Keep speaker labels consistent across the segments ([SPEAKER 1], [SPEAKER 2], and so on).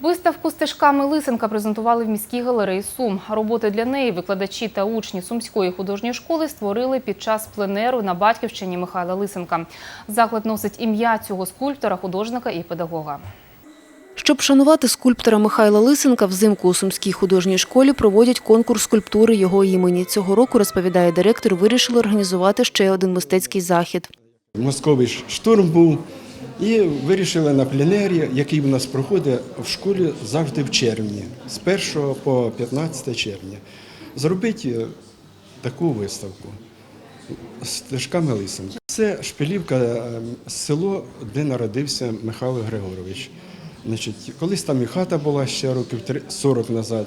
[SPEAKER 1] Виставку стежками Лисенка презентували в міській галереї Сум. Роботи для неї викладачі та учні Сумської художньої школи створили під час пленеру на батьківщині Михайла Лисенка. Заклад носить ім'я цього скульптора, художника і педагога. Щоб шанувати скульптора Михайла Лисенка, взимку у Сумській художній школі проводять конкурс скульптури його імені. Цього року, розповідає директор, вирішили організувати ще один мистецький захід.
[SPEAKER 2] Московий штурм був, і вирішили на пленері, який у нас проходить в школі завжди в червні, з 1 по 15 червня, зробити е, таку виставку з стежками Лисенка. Це Шпилівка, е, село, де народився Михайло Григорович. Значить, колись там і хата була ще років три- 40 назад,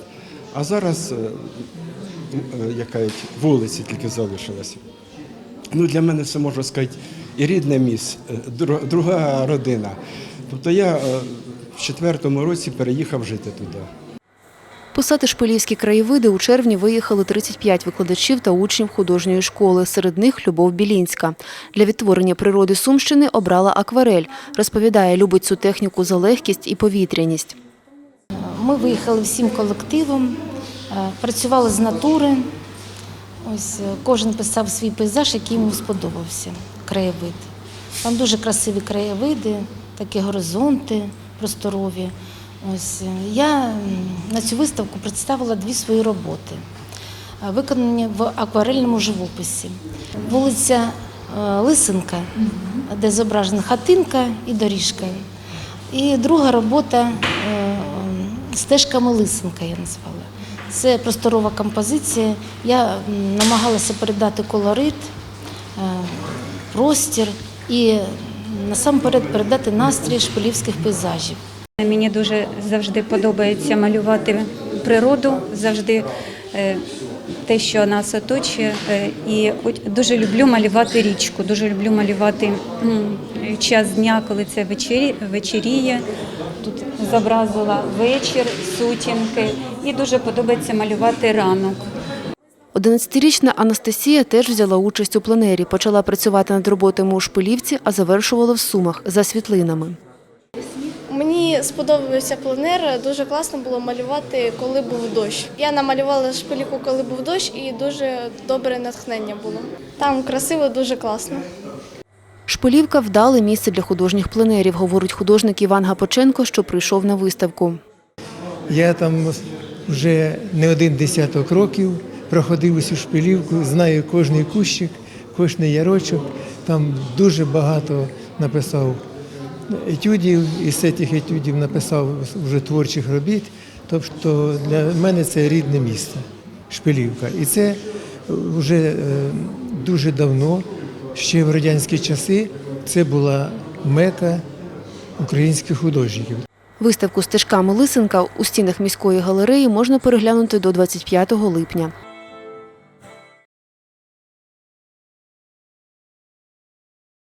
[SPEAKER 2] а зараз е, яка вулиці тільки залишилася. Ну, для мене це можна сказати і рідне місце, друга родина. Тобто я е, в четвертому році переїхав жити туди.
[SPEAKER 1] Писати шпилівські краєвиди у червні виїхали 35 викладачів та учнів художньої школи. Серед них Любов Білінська. Для відтворення природи Сумщини обрала акварель. Розповідає, любить цю техніку за легкість і повітряність.
[SPEAKER 3] Ми виїхали всім колективом, е, працювали з натури. Ось е, кожен писав свій пейзаж, який йому сподобався, краєвид. Там дуже красиві краєвиди, такі горизонти просторові. Ось е, я на цю виставку представила дві свої роботи, е, виконані в акварельному живописі. Вулиця Лисенка, де зображена хатинка і доріжка. І друга робота стежками Лисенка я назвала. Це просторова композиція. Я намагалася передати колорит, е, простір і насамперед передати настрій шпилівських пейзажів.
[SPEAKER 4] Мені дуже завжди подобається малювати природу, завжди е, те, що нас оточує. Е, І дуже люблю малювати річку, дуже люблю малювати час дня, коли це вечері, вечеріє. Тут зобразила вечір, сутінки, і дуже подобається малювати ранок.
[SPEAKER 1] 11-річна Анастасія теж взяла участь у пленері. Почала працювати над роботами у Шпилівці, а завершувала в Сумах за світлинами.
[SPEAKER 5] Мені сподобався пленер. Дуже класно було малювати, коли був дощ. Я намалювала шпиліку, коли був дощ, і дуже добре натхнення було. Там красиво, дуже класно.
[SPEAKER 1] Шпилівка – вдале місце для художніх пленерів, говорить художник Іван Гапоченко, що прийшов на виставку.
[SPEAKER 6] Я там вже не один десяток років проходив усю шпилівку, знаю кожний кущик, кожний ярочок. Там дуже багато написав етюдів, і з цих етюдів написав вже творчих робіт. Тобто для мене це рідне місто, шпилівка. І це вже е, дуже давно, ще в радянські часи, це була мека українських художників.
[SPEAKER 1] Виставку стежками Лисенка у стінах міської галереї можна переглянути до 25 липня.